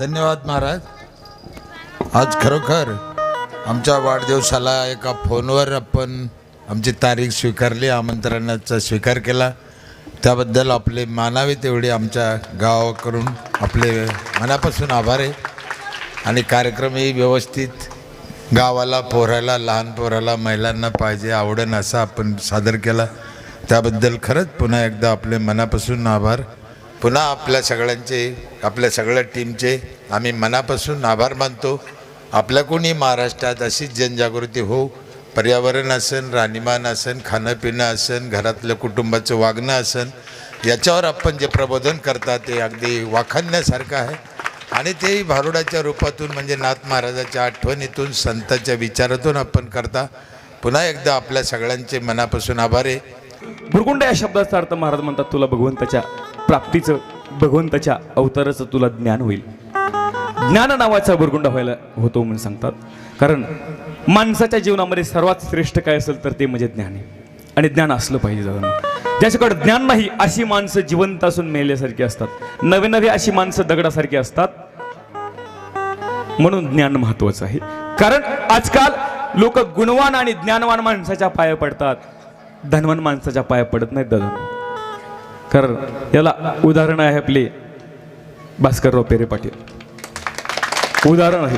धन्यवाद महाराज. आज खरोखर आमच्या वाढदिवसाला एका फोनवर आपण आमची तारीख स्वीकारली आमंत्रणाचा स्वीकार केला. त्याबद्दल आपले मानावे तेवढे आमच्या गावाकडून आपले मनापासून आभार आहे. आणि कार्यक्रमही व्यवस्थित गावाला पोराला लहान पोराला महिलांना पाहिजे आवडेन असा आपण सादर केला. त्याबद्दल खरंच पुन्हा एकदा आपले मनापासून आभार. पुन्हा आपल्या सगळ्यांचे आपल्या सगळ्या टीमचे आम्ही मनापासून आभार मानतो. आपल्याकडूनही महाराष्ट्रात अशीच जनजागृती हो पर्यावरण असन राहणीमान असन खाणंपिणं असन घरातलं कुटुंबाचं वागणं असन याच्यावर आपण जे प्रबोधन करता ते अगदी वाखाणण्यासारखं आहे. आणि तेही भारुडाच्या रूपातून म्हणजे नाथ महाराजाच्या आठवणीतून संतांच्या विचारातून आपण करता. पुन्हा एकदा आपल्या सगळ्यांचे मनापासून आभार आहे. भुरगुंड या शब्दाचा अर्थ महाराज म्हणतात तुला भगवंताच्या प्राप्तीचं भगवंताच्या अवताराचं तुला ज्ञान होईल. ज्ञान नावाचा बुरगुंड व्हायला होतो म्हणून सांगतात. कारण माणसाच्या जीवनामध्ये सर्वात श्रेष्ठ काय असेल तर ते म्हणजे ज्ञान आहे. आणि ज्ञान असलं पाहिजे जाऊन ज्याच्याकडे ज्ञान नाही अशी माणसं जिवंत असून मेल्यासारखी असतात. नवे नवे अशी माणसं दगडासारखी असतात. म्हणून ज्ञान महत्वाचं आहे. कारण आजकाल लोक गुणवान आणि ज्ञानवान माणसाच्या पाया पडतात. धनवान माणसाच्या पाया पडत नाहीत दादा. कारण याला उदाहरण आहे आपले भास्करराव पेरे पाटील. उदाहरण आहे.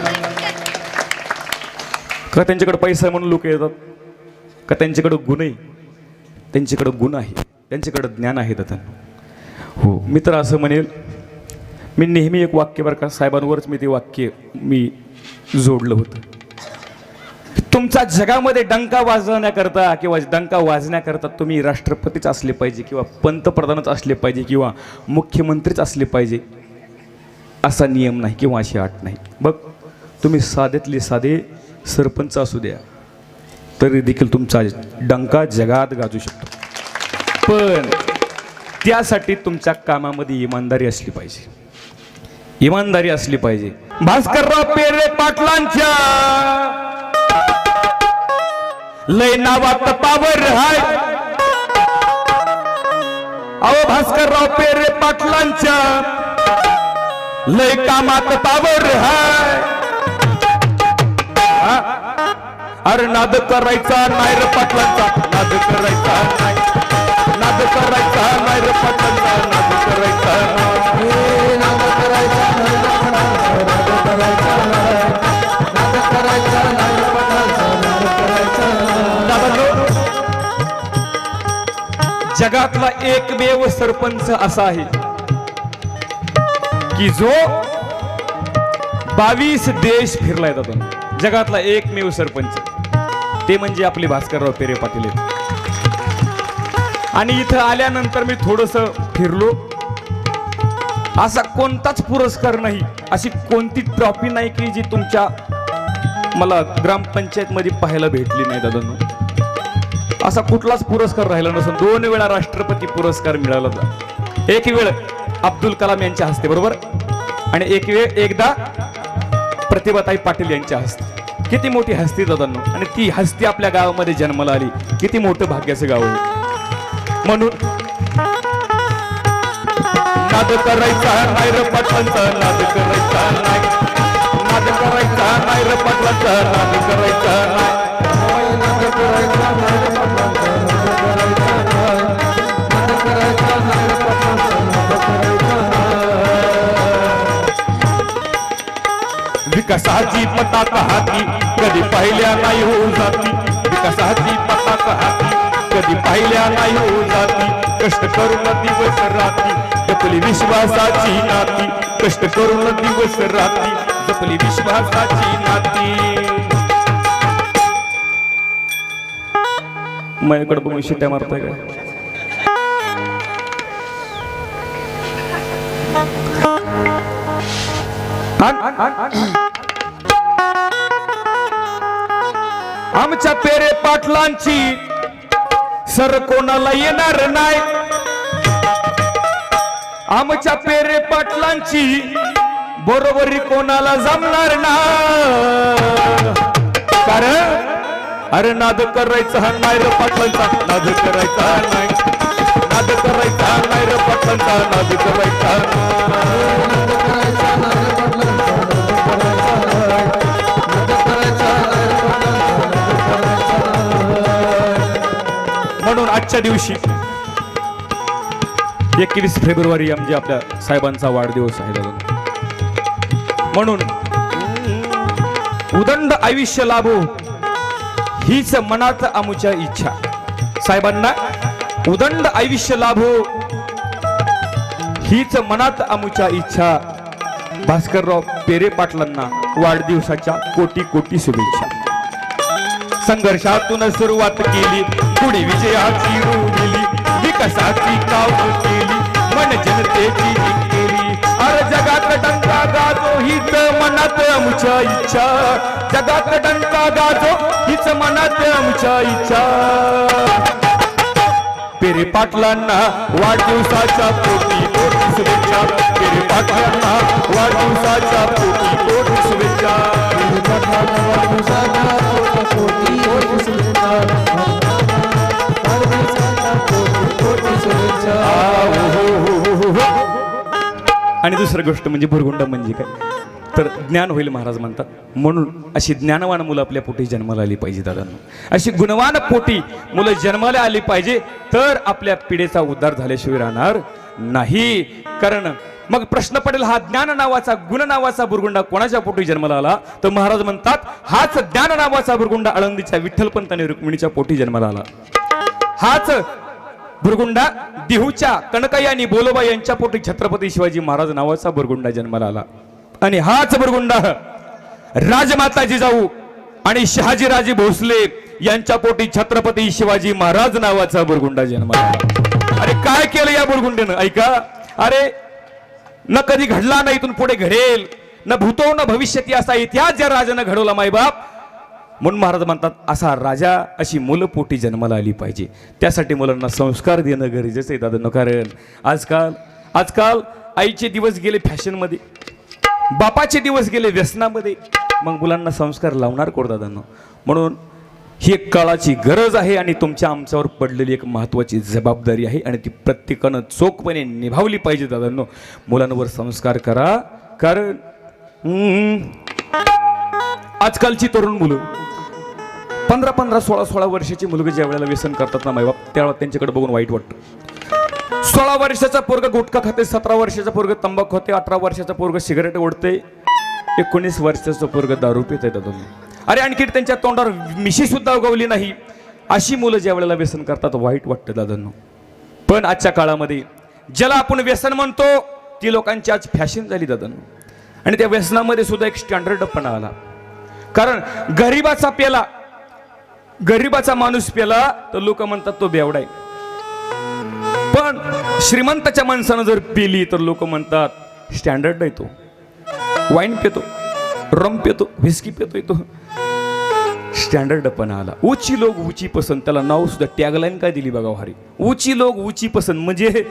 का त्यांच्याकडे पैसा आहे म्हणून लोक येतात? का त्यांच्याकडं गुण आहे? त्यांच्याकडं गुण आहे. त्यांच्याकडं ज्ञान आहे दादा हो मी तर असं म्हणेल मी नेहमी एक वाक्य बरं का साहेबांवरच मी ते वाक्य मी जोडलं होतं. तुमचा जगामध्ये डंका वाजवण्याकरता किंवा डंका वाजण्याकरता तुम्ही राष्ट्रपतीच असले पाहिजे किंवा पंतप्रधानच असले पाहिजे किंवा मुख्यमंत्रीच असले पाहिजे असा नियम नाही किंवा अशी आट नाही. बघ तुम्ही साधेतले साधे सरपंच असू द्या तरी देखील तुमचा डंका जगात गाजू शकतो. पण त्यासाठी तुमच्या कामामध्ये इमानदारी असली पाहिजे. इमानदारी असली पाहिजे. भास्करराव पेरे पाटलांच्या लय नावात पावर हाय. अहो भास्करराव पेरे पाटलांच्या लय कामात पावर हाय. अरे नाद करायचा नाही रे पाटलांचा. नाद करायचा नाही. नाद करायचा नाही रे पाटलांचा. नाद करायचा नाही. दादांनो, जगातला एकमेव सरपंच असा आहे. की जो बावीस देश फिरलाय दादा. जगातला एकमेव सरपंच. ते म्हणजे आपले भास्करराव पेरे पाटील आणि इथं आल्यानंतर मी थोडस फिरलो. असा कोणताच पुरस्कार नाही. अशी कोणती ट्रॉफी नाही की जी तुमच्या मला ग्रामपंचायत मध्ये पाहायला भेटली नाही दादा. असा कुठलाच पुरस्कार राहिला नसून दोन वेळा राष्ट्रपती पुरस्कार मिळाला होता. एक वेळ अब्दुल कलाम यांच्या हस्ते बरोबर? आणि एक वेळ एकदा प्रतिभाताई पाटील यांच्या हस्ते. किती मोठी हस्ती दादांनो. आणि ती हस्ती आपल्या गावामध्ये जन्माला आली. किती मोठं भाग्याचं गाव आहे. म्हणून नाद करायचा नाही रे पाटलांचा नाद करायचा नाही. नाद करायचा नाही रे पाटलांचा नाद करायचा नाही. विकासाची पताका हाती कधी पाहिल्या नाही होऊ जाती. विकासाची पताका हाती कधी पाहिल्या नाही होऊ जाती. कष्ट करून दिवस राती जपली विश्वासाची नाती. कष्ट करून दिवस राती जपली विश्वासाची नाती. माझ्याकडे बघून शिट्या मारताय काय? आण, पाटलांची सर कोणाला येणार नाही? आमच्या पेरे पाटलांची बरोबरी कोणाला जमणार ना कारण अरे नाद करायचा हा नाही रे पाटलांचा नाद करायचा नाही. नाद करायचा नाही रे पाटलांचा नाद करायचा आजच्या दिवशी एकवीस फेब्रुवारी म्हणजे आपल्या साहेबांचा वाढदिवस आहे दादा. म्हणून उदंड आयुष्य लाभो हीच मनात आमच्या इच्छा. साहेबांना उदंड आयुष्य लाभो हीच मनात आमच्या इच्छा. भास्करराव पेरे पाटलांना वाढदिवसाच्या कोटी कोटी शुभेच्छा. संघर्षातून सुरुवात केली. पुढे विजयाची दिली विकासाची काव केली. मन जनतेची केली. अर जगात डंका गाजो हीच मनात आमच्या इच्छा. जगात डंका गाजो हीच मनात आमच्या इच्छा. पेरे पाटलांना वाढदिवसाच्या शुभेच्छा तेरे पाटलांना वाढदिवसाच्या पोटी शुभेच्छा वाढदिवसाच्या पोटी कोटी शुभेच्छा आणि दुसरी गोष्ट म्हणजे भुरगुंड म्हणजे काय? तर ज्ञान होईल महाराज म्हणतात. म्हणून अशी ज्ञानवान मुलं आपल्या पोटी जन्माला आली पाहिजे दादा अशी गुणवान पोटी मुलं जन्माला आली पाहिजे तर आपल्या पिढीचा उद्धार झाल्याशिवाय राहणार नाही. कारण मग प्रश्न पडेल हा ज्ञान नावाचा गुण नावाचा बुरगुंडा कोणाच्या पोटी जन्माला आला? तर महाराज म्हणतात हाच ज्ञान नावाचा बुरगुंडा आळंदीच्या विठ्ठलपंत आणि रुक्मिणीच्या पोटी जन्माला आला. हाच बुरगुंडा दिहूच्या कणकाई आणि बोलोबा यांच्या पोटी छत्रपती शिवाजी महाराज नावाचा बुरगुंडा जन्माला आला. आणि हाच बुरगुंडा राजमाता जिजाऊ आणि शहाजीराजे भोसले यांच्या पोटी छत्रपती शिवाजी महाराज नावाचा बुरगुंडा जन्मला अरे काय केलं या बुरगुंडेनं? ऐका. अरे न कधी घडला ना इथून पुढे घडेल. न भूतो न भविष्यती असा इतिहास ज्या राजानं घडवला मायबाप. म्हणून महाराज म्हणतात असा राजा अशी मुलं पोटी जन्माला आली पाहिजे. त्यासाठी मुलांना संस्कार देणं गरजेचं आहे दादा कारण आजकाल आजकाल आईचे दिवस गेले फॅशनमध्ये बापाचे दिवस गेले व्यसनामध्ये. मग मुलांना संस्कार लावणार कोरदादांना म्हणून ही एक काळाची गरज आहे आणि तुमच्या आमच्यावर पडलेली एक महत्त्वाची जबाबदारी आहे आणि ती प्रत्येकानं चोखपणे निभावली पाहिजे दादांनो. मुलांवर संस्कार करा कारण आजकालची तरुण मुलं पंधरा पंधरा सोळा सोळा वर्षाची मुलगी ज्या वेळेला व्यसन करतात ना मायबाप त्यावेळेला त्यांच्याकडे बघून वाईट वाटतं. सोळा वर्षाचा पोरग गुटखा खाते सतरा वर्षाचा पोरग तंबाखू होते अठरा वर्षाचा पोरग सिगारेट ओढते एकोणीस वर्षाचं पोरग दारू पित आहे अरे आणखी त्यांच्या तोंडावर मिशी सुद्धा उगवली नाही. अशी मुलं ज्या वेळेला व्यसन करतात वाईट वाटतं दादांनो. पण आजच्या काळामध्ये ज्याला आपण व्यसन म्हणतो ती लोकांची आज फॅशन झाली दादांनो. आणि त्या व्यसनामध्ये सुद्धा एक स्टँडर्डपणा आला. कारण गरिबाचा पेला गरिबाचा माणूस पेला तर लोक म्हणतात तो बेवडा आहे. पण श्रीमंताच्या माणसानं जर पिली तर लोक म्हणतात स्टँडर्ड नाही तो. वाईन पितो रम पितो व्हिस्की पितोय तो स्टँडर्ड पण आला. उची लोक उची पसंत. त्याला नाव सुद्धा टॅगलाईन काय दिली बघा भारी. उची लोक उची पसंत. म्हणजे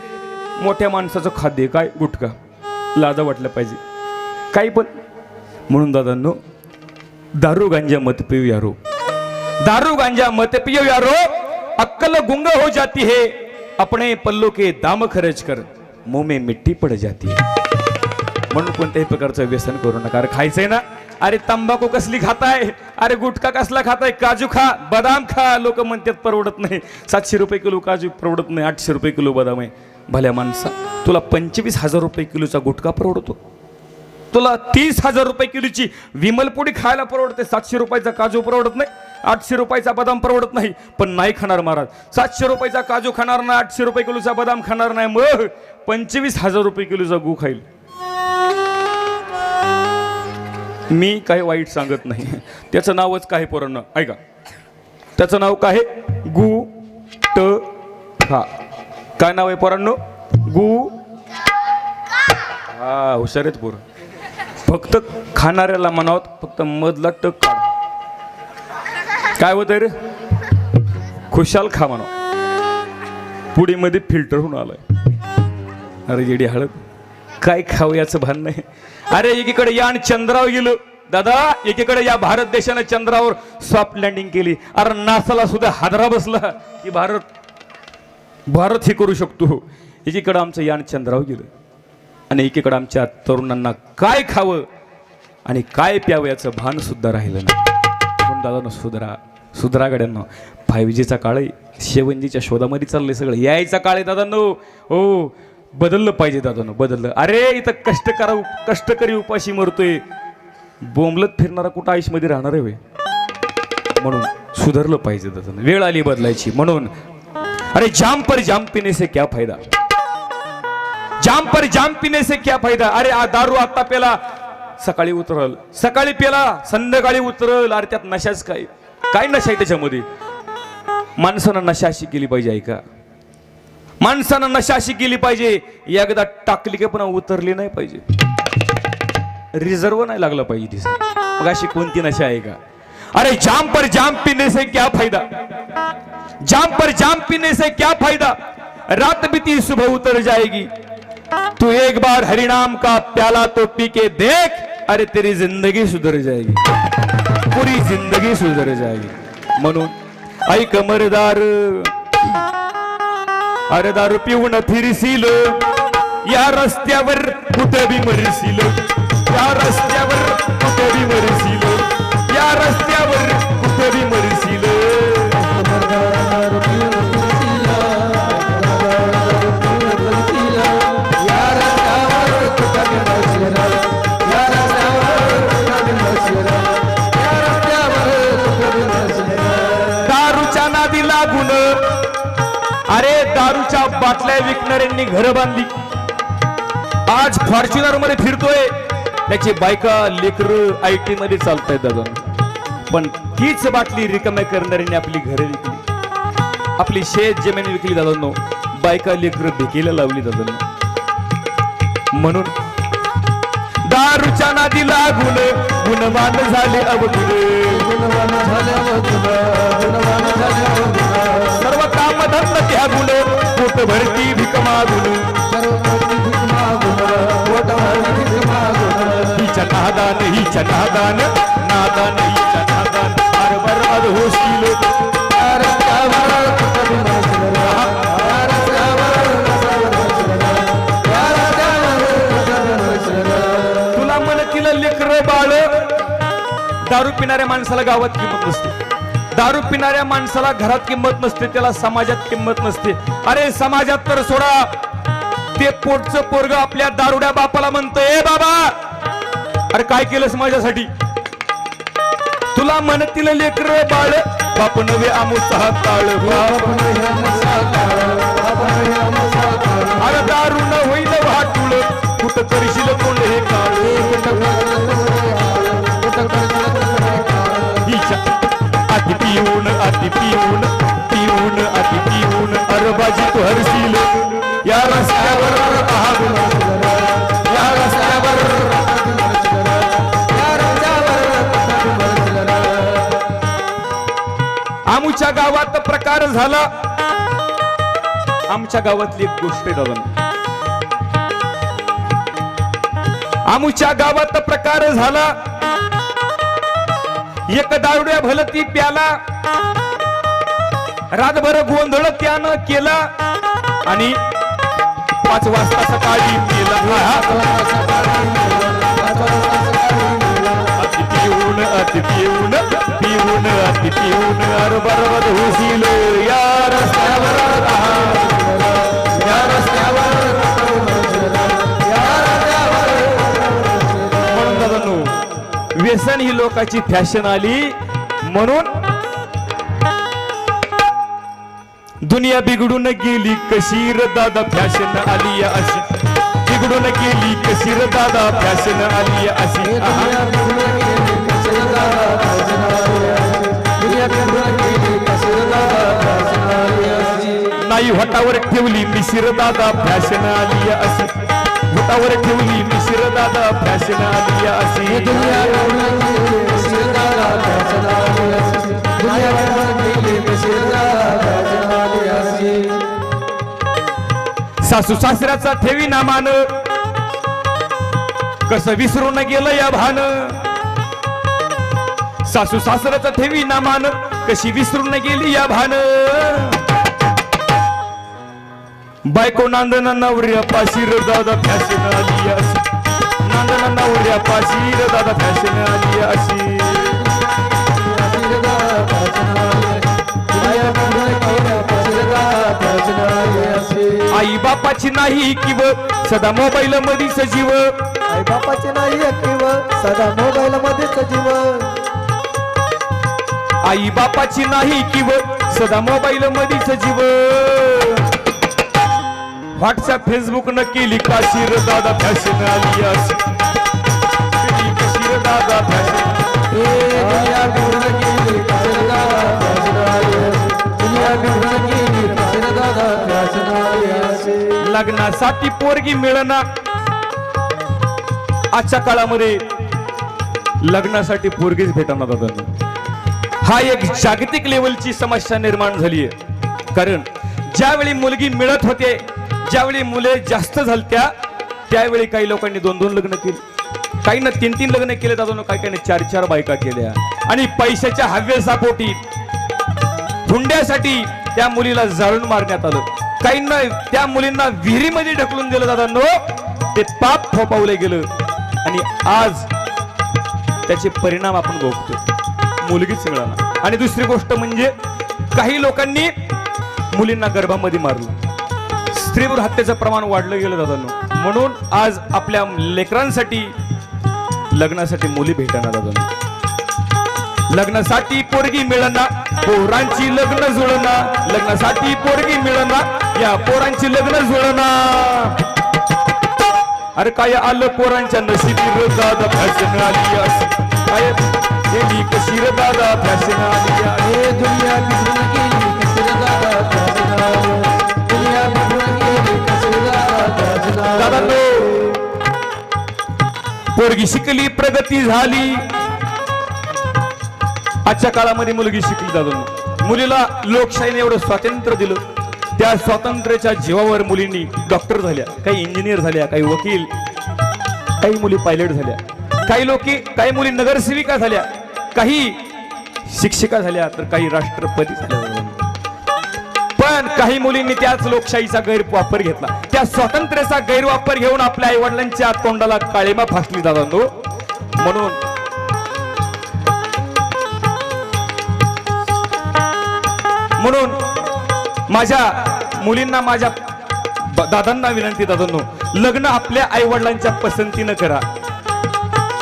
मोठ्या माणसाचं खाद्य काय? गुटखा. लाजा वाटलं पाहिजे. काही पण. म्हणून दादांनो दारू गांजा मत पिऊ यारो. दारू गांजा मत पिऊ यारो. अक्कल गुंग हो जाती है. अपने पल्लो के दाम खर्च कर मुंह में मिट्टी पड जाती है। म्हणून कोणत्याही प्रकारचं व्यसन करू नका अरे खायचंय ना। अरे तंबाखू कसली खाताय अरे गुटखा कसला खाताय काजू खा बदाम खा। लोक म्हणतात परवडत नाही। सातशे रुपये किलो काजू परवडत नाही आठशे रुपये किलो बदाम आहे। भल्या माणसा तुला पंचवीस हजार रुपये किलोचा गुटखा परवडतो? तुला तीस हजार रुपये किलोची विमलपोडी खायला परवडते. सातशे रुपयाचा काजू परवडत नाही आठशे रुपयाचा बदाम परवडत नाही. पण नाही खाणार महाराज. सातशे रुपयाचा काजू खाणार नाही आठशे रुपये किलोचा बदाम खाणार नाही. मग पंचवीस हजार रुपये किलोचा गू खाईल. मी काही वाईट सांगत नाही. त्याचं नावच काय पोरांना? ऐका. त्याचं नाव काय? आहे? गु ट खा. काय नाव आहे पोरांनो? गु. हा हुशार आहेत पोरं. फक्त खाणाऱ्याला म्हणावत फक्त मधला टक काढ. काय होत रे? खुशाल खा म्हणा पुडीमध्ये फिल्टर होऊन आलंय. अरे येडी हळद. काय खाऊ याचं भान नाही. अरे एकीकडे यान चंद्रावर गेलं. दादा एकीकडे या भारत देशाने चंद्रावर सॉफ्ट लँडिंग केली. अरे नासाला सुद्धा हादरा बसला. की भारत भारत हे करू शकतो. एकीकडं आमचं यान चंद्रावर गेलं. आणि एकीकडं आमच्या तरुणांना काय खावं आणि काय प्यावं याचं भान सुद्धा राहिलं नाही. पण दादा सुधरा सुधरा गड्यांना फाईव्ह जीचा काळ आहे शेवंजीच्या शोधामध्ये चाललंय सगळं. यायचा काळ आहे दादांनो. हो बदललं पाहिजे दादांनो बदललं. अरे इथं कष्ट करा कष्टकरी उपाशी मरतोय. बोंबलत फिरणारा कुठं आयुषमध्ये राहणार आहे म्हणून सुधारलं पाहिजे दादानं. वेळ आली बदलायची. म्हणून अरे जाम पर जाम पिने से क्या फायदा? जाम पर जाम पिने से क्या फायदा? अरे आ दारू आता पेला सकाळी उतरल. सकाळी पेला संध्याकाळी उतरल. अरे त्यात नशाच काय? काय नशा आहे त्याच्यामध्ये? माणसानं नशा अशी केली पाहिजे ऐका. माणसानं नशा अशी केली पाहिजे एकदा टाकली की पुन्हा उतरली नाही पाहिजे. रिझर्व नाही लागला पाहिजे तिचा. मग अशी कोणती नशा आहे का? अरे जाम पर जाम पीने से क्या फायदा? जाम पर जाम पीने से क्या फायदा? रात बीती सुबह उतर जाएगी. तू एक बार हरिनाम का प्याला तो पी के देख अरे तेरी जिंदगी सुधर जाएगी। पूरी जिंदगी सुधर जाएगी। म्हणून ऐक मरदार। अरे दारू पिऊन फिरशील या रस्त्यावर कुठे बी मरशील या रस्त्यावर कुठे बी मरशील या रस्त्यावर बाटल्या विकणाऱ्यांनी घर बांधली. आज फॉर्च्युनरमध्ये फिरतोय. त्याची बायका लेकर आय टी मध्ये चालतायत दादा पण तीच बाटली रिकाम्या करणाऱ्यांनी आपली घरं विकली. आपली शेत जमीन विकली दादांनो. बायका लेकर भिकेला लावली दादांनो म्हणून दारूच्या नादी लागून गुणवान झाले अवगुण सर्व काम धंद त्यागुण पोट भरती भीक मागून. हिच्या नादान हिच्या नादान नादान हिच्या नादान. बरोबर अद होशील तुला म्हणतील लेकर बाळ. दारू पिणाऱ्या माणसाला गावात किंमत नसते. दारू पिणाऱ्या माणसाला घरात किंमत नसते त्याला समाजात किंमत नसते. अरे समाजात तर सोडा. ते पोटचं पोरग आपल्या दारुड्या बापाला म्हणतं ए बाबा अरे काय केलंस माझ्यासाठी? तुला म्हणतील लेकर बाळ. बाप नवे आमुचा ताळ बाप नवे आमोचा ताळ. कुठं करशील तोंड हे काळ? हिच्या अति पिऊन अति पिऊन पिऊन अति पिऊन अरबाजी तू हरशील. या रस्त्यावर या रस्त्यावर आमच्या गावात प्रकार झाला. आमच्या गावातली एक गोष्ट दादा आमच्या गावात प्रकार झाला. एक दारुड्या भलती प्याला. रातभर गोंधळ त्यानं केला. आणि पाच वाजता सकाळी पिऊन अति पिऊन पिऊन अति पिऊन अर बरोबर होशील या रस्त्यावर या रस्त्यावर व्यसन ही लोकांची फॅशन आली. म्हणून दुनिया बिघडून गेली कशी र दादा फॅशन आली अशी. बिघडून गेली कशी र दादा फॅशन आली अशी. नाही होटावर ठेवली मिशिर दादा फॅशन आली अशी. होटावर ठेवली मिशिर दादा फॅशन आली अशी सासू सासऱ्याचा ठेवी नामान कसं विसरून गेलं या भान. सासू सासऱ्याचा ठेवी नामान कशी विसरून गेली या भान. बायको नांदना नवऱ्या पाशीर दादा फॅशन आली अशी. नांदना नवऱ्या पाशीर दादा फॅशन आली अशी. बापाची नाही किव सदा मोबाईल मध्ये सजीव. आई बापाचे नाही ऍक्टिव सदा मोबाईल मध्येच जीवन आई बापाची नाही किव सदा मोबाईल मध्ये सजीव. व्हॉट्सअप फेसबुक न केली का दादा फॅशन आली दादा फॅशन. लग्नासाठी पोरगी मिळना आजच्या काळामध्ये लग्नासाठी पोरगीच भेटणार दादा. हा एक जागतिक लेवलची समस्या निर्माण झाली आहे कारण ज्यावेळी मुलगी मिळत होते ज्यावेळी मुले जास्त झालत्या त्यावेळी काही लोकांनी दोन दोन लग्न केली. काहींना तीन तीन लग्न केले दादा काही काही चार चार बायका केल्या. आणि पैशाच्या हव्यासापोटी हुंड्यासाठी त्या मुलीला जाळून मारण्यात आलं. काहींना त्या मुलींना विहिरीमध्ये ढकलून दिलं दादांनो ते पाप थोपवलं गेलं. आणि आज त्याचे परिणाम आपण भोगतो मुलगीच मिळाला. आणि दुसरी गोष्ट म्हणजे काही लोकांनी मुलींना गर्भामध्ये मारलं. स्त्रीवर हत्येचं प्रमाण वाढलं गेलं दादा म्हणून आज आपल्या लेकरांसाठी लग्नासाठी मुली भेटणार दादा लग्नासाठी पोरगी मिळणार पोरांची लग्न जुळणार. लग्नासाठी पोरगी मिळणार या पोरांची लग्न जुळणार. अरे काय आलं पोरांच्या नशिबी दादा फॅशन आली काय कशी रे दादा फॅशन आली अशी. ए दुनिया पोरगी शिकली प्रगती झाली. आजच्या काळामध्ये मुलगी शिकली जातो. मुलीला लोकशाहीने एवढं स्वातंत्र्य दिलं. त्या स्वातंत्र्याच्या जीवावर मुलींनी डॉक्टर झाल्या काही इंजिनियर झाल्या काही वकील काही मुली पायलट झाल्या. काही लोकी काही मुली नगरसेविका झाल्या काही शिक्षिका झाल्या तर काही राष्ट्रपती झाल्या. काही मुलींनी त्याच लोकशाहीचा गैरवापर घेतला. त्या स्वातंत्र्याचा गैरवापर घेऊन आपल्या आई वडिलांच्या तोंडाला काळेमा फासली दादांनो हो. म्हणून म्हणून माझ्या मुलींना माझ्या दादांना विनंती दादांनो लग्न आपल्या आई वडिलांच्या पसंतीनं करा.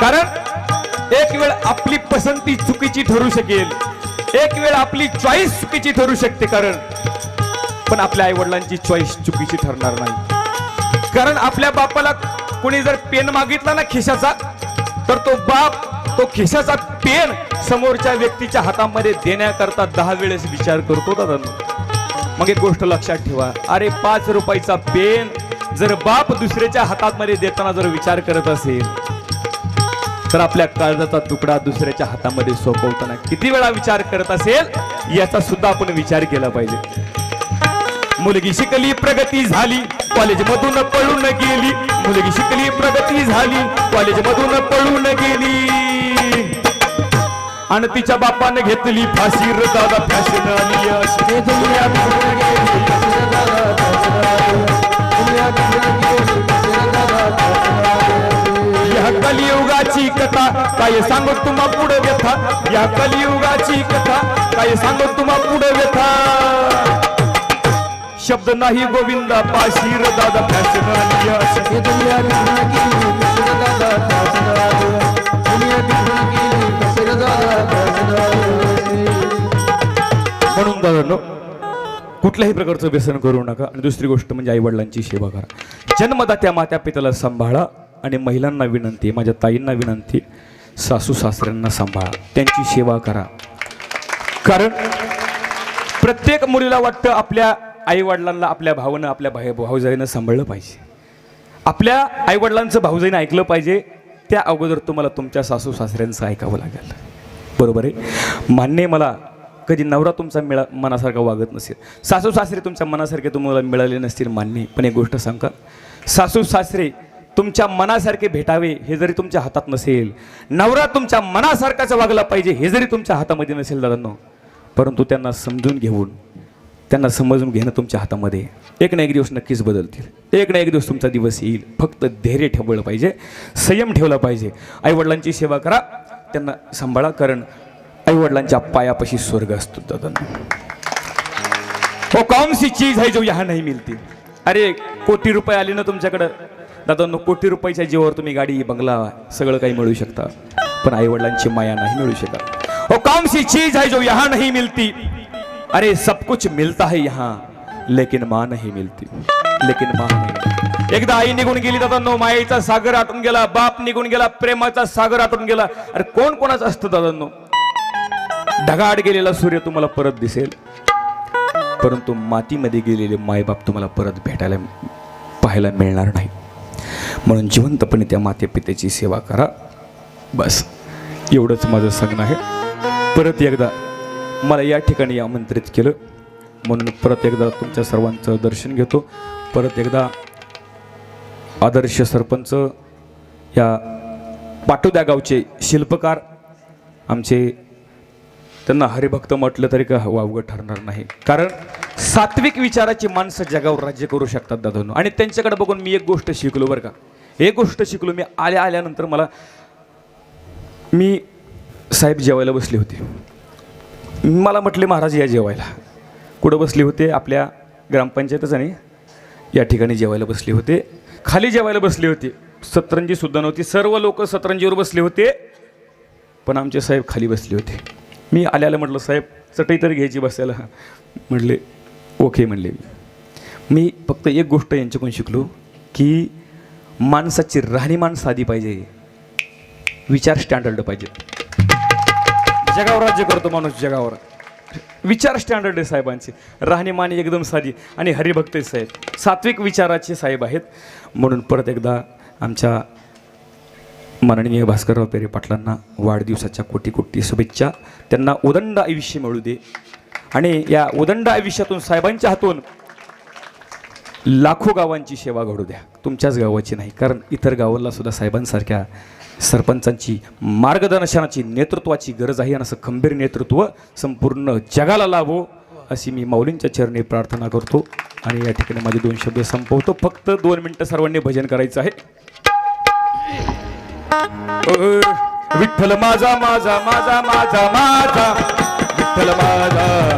कारण एक वेळ आपली पसंती चुकीची ठरू शकेल एक वेळ आपली चॉईस चुकीची ठरू शकते. कारण पण आपल्या आई वडिलांची चॉईस चुकीची ठरणार नाही. कारण आपल्या बापाला कोणी जर पेन मागितला ना खिशाचा तर तो बाप तो खिशाचा पेन समोरच्या व्यक्तीच्या हातामध्ये देण्याकरता दहा वेळेस विचार करतो दादा. मग एक गोष्ट लक्षात ठेवा. अरे पाच रुपयाचा पेन जर बाप दुसऱ्याच्या हातामध्ये देताना जर विचार करत असेल तर आपल्या काळजाचा तुकडा दुसऱ्याच्या हातामध्ये सोपवताना किती वेळा विचार करत असेल याचा सुद्धा आपण विचार केला पाहिजे. मुलगी शिकली प्रगती झाली. कॉलेज मधून पळून गेली. मुलगी शिकली प्रगती झाली. कॉलेज मधून पळून गेली. आणि तिच्या बापाने घेतली फाशी. र दादा फॅशन आली. या कलियुगाची कथा काय सांगू तुम्हा पुढे व्यथा? या कलियुगाची कथा काय सांगू तुम्हा पुढे व्यथा? शब्द नाही गोविंदा पाशीर दादा फॅशन. म्हणून दादा कुठल्याही प्रकारचं व्यसन करू नका. आणि दुसरी गोष्ट म्हणजे आई वडिलांची सेवा करा. जन्मदात्या मात्या पित्याला सांभाळा आणि महिलांना विनंती माझ्या ताईंना विनंती सासू सासऱ्यांना सांभाळा. त्यांची सेवा करा. कारण प्रत्येक मुलीला वाटतं आपल्या आईवडिलांना आपल्या भावानं आपल्या भाई भाऊजाईनं सांभाळलं पाहिजे. आपल्या आईवडिलांचं भाऊजाईनं ऐकलं पाहिजे. त्या अगोदर तुम्हाला तुमच्या सासू सासऱ्यांचं ऐकावं लागेल. बरोबर आहे? मान्य मला कधी नवरा तुमचा मिळा मनासारखा वागत नसेल. सासू सासरे तुमच्या मनासारखे तुम्हाला मिळाले नसतील मान्य पण एक गोष्ट सांगा. सासू सासरे तुमच्या मनासारखे भेटावे हे जरी तुमच्या हातात नसेल. नवरा तुमच्या मनासारखाच वागला पाहिजे हे जरी तुमच्या हातामध्ये नसेल दादांनो. परंतु त्यांना समजून घेऊन त्यांना समजून घेणं तुमच्या हातामध्ये एक ना एक दिवस नक्कीच बदलतील. एक ना एक दिवस तुमचा दिवस येईल. फक्त धैर्य ठेवलं पाहिजे. संयम ठेवला पाहिजे. आईवडिलांची सेवा करा. त्यांना सांभाळा. कारण आईवडिलांच्या पायापाशी स्वर्ग असतो दादा. हो, कौन सी चीज आहे जो यहाँ नाही मिळती. अरे कोटी रुपये आले ना तुमच्याकडं. दादा कोटी रुपयाच्या जीवावर तुम्ही गाडी बंगला सगळं काही मिळू शकता. पण आईवडिलांची माया नाही मिळू शकत. ओ कौन सी चीज आहे जो यहाँ नाही मिळती. अरे सब कुछ मिलता है यहाँ लेकिन माँ नहीं मिलती। लेकिन माँ नहीं एकदा आई निघून गेली दादा मायेचा सागर आटून गेला बाप निघून गेला प्रेमाचा सागर आटून गेला. अरे कोण कोणाचं असतं दादा ढगाड गेलेला सूर्य तुम्हाला परत दिसेल. परंतु मातीमध्ये गेलेले मायबाप तुम्हाला परत भेटायला पाहायला मिळणार नाही. म्हणून जिवंतपणे त्या मातेपित्याची सेवा करा. बस. एवढंच माझं सांगणं आहे. परत एकदा मला या ठिकाणी आमंत्रित केलं. म्हणून परत एकदा तुमच्या सर्वांचं दर्शन घेतो. परत एकदा आदर्श सरपंच या पाटोद्या गावचे शिल्पकार आमचे त्यांना हरिभक्त म्हटलं तरी का वावगं ठरणार नाही. कारण सात्विक विचाराची माणसं जगावर राज्य करू शकतात दादांनो. आणि त्यांच्याकडे बघून मी एक गोष्ट शिकलो बरं का. एक गोष्ट शिकलो मी आल्या आल्यानंतर मला मी साहेब जेवायला बसले होते. मला म्हटले महाराज या जेवायला. कुठं बसले होते? आपल्या ग्रामपंचायतच आणि या ठिकाणी जेवायला बसले होते. खाली जेवायला बसले होते. सतरंजी सुद्धा नव्हती. सर्व लोक सतरंजीवर बसले होते. पण आमचे साहेब खाली बसले होते. मी आल्याला म्हटलं साहेब चटई तरी घ्यायची बसायला. म्हटले ओके म्हणले मी. मी फक्त एक गोष्ट यांच्याकडून शिकलो की माणसाची राहणीमान साधी पाहिजे. विचार स्टँडर्ड पाहिजे. जगावर राज्य करतो माणूस जगावर. विचार स्टँडर्ड आहे साहेबांचे. राहणीमान एकदम साधी. आणि हरिभक्त साहेब. सात्विक विचाराचे साहेब आहेत. म्हणून परत एकदा आमच्या माननीय भास्करराव पेरे पाटलांना वाढदिवसाच्या कोटी कोटी शुभेच्छा. त्यांना उदंड आयुष्य मिळू दे. आणि या उदंड आयुष्यातून साहेबांच्या हातून लाखो गावांची सेवा घडू द्या. तुमच्याच गावाची नाही कारण इतर गावांना सुद्धा साहेबांसारख्या सरपंचांची मार्गदर्शनाची नेतृत्वाची गरज आहे आणि असं खंबीर नेतृत्व संपूर्ण जगाला लाभो अशी मी माऊलींच्या चरणी प्रार्थना करतो. आणि या ठिकाणी माझे दोन शब्द संपवतो. फक्त दोन मिनटं सर्वांनी भजन करायचं आहे. विठ्ठल माझा माझा माझा माझा माझा. विठ्ठल माझा.